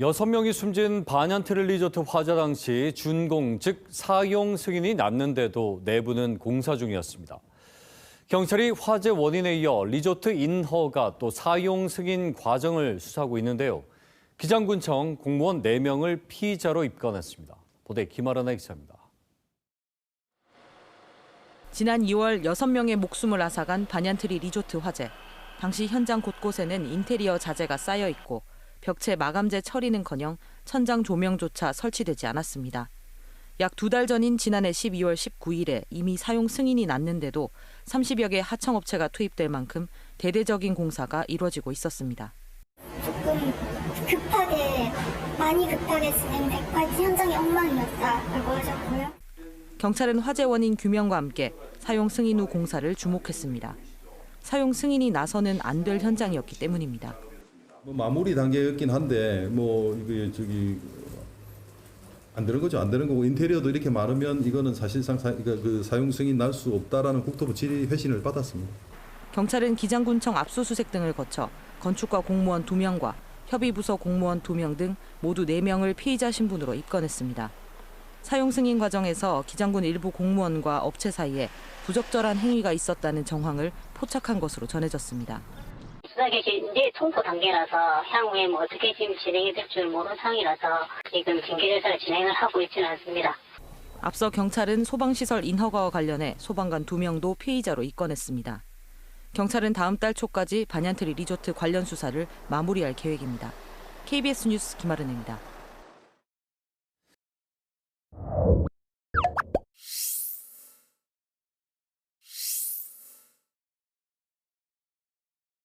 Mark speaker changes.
Speaker 1: 여섯 명이 숨진 반얀트릴 리조트 화재 당시 준공, 즉 사용 승인이 났는데도 내부는 공사 중이었습니다. 경찰이 화재 원인에 이어 리조트 인허가 또 사용 승인 과정을 수사하고 있는데요. 기장군청 공무원 4명을 피의자로 입건했습니다. 보도에 김아라나 기자입니다.
Speaker 2: 지난 2월 6명의 목숨을 앗아간 반얀트리 리조트 화재. 당시 현장 곳곳에는 인테리어 자재가 쌓여 있고 벽체 마감재 처리는커녕 천장 조명조차 설치되지 않았습니다. 약 두 달 전인 지난해 12월 19일에 이미 사용 승인이 났는데도 30여 개 하청업체가 투입될 만큼 대대적인 공사가 이루어지고 있었습니다.
Speaker 3: 조금 급하게 많이 급하게 진행됐고 현장이 엉망이었다고 하셨고요.
Speaker 2: 경찰은 화재 원인 규명과 함께 사용 승인 후 공사를 주목했습니다. 사용 승인이 나서는 안 될 현장이었기 때문입니다.
Speaker 4: 뭐 마무리 단계였긴 한데 뭐 이게 저기 안 되는 거죠 안 되는 거고 인테리어도 이렇게 많으면 이거는 사실상 사, 그러니까 그 사용 승인 날수 없다라는 국토부 질의 회신을 받았습니다.
Speaker 2: 경찰은 기장군청 압수수색 등을 거쳐 건축과 공무원 2명과 협의부서 공무원 2명 등 모두 4명을 피의자 신분으로 입건했습니다. 사용 승인 과정에서 기장군 일부 공무원과 업체 사이에 부적절한 행위가 있었다는 정황을 포착한 것으로 전해졌습니다.
Speaker 5: 수사가 이제 통보 단계라서 향후에 뭐 어떻게 지금 진행이 될 줄 모르는 상황이라서 지금 징계 조사를 진행을 하고 있지는 않습니다.
Speaker 2: 앞서 경찰은 소방시설 인허가와 관련해 소방관 2명도 피의자로 입건했습니다. 경찰은 다음 달 초까지 반얀트리 리조트 관련 수사를 마무리할 계획입니다. KBS 뉴스 김아른입니다.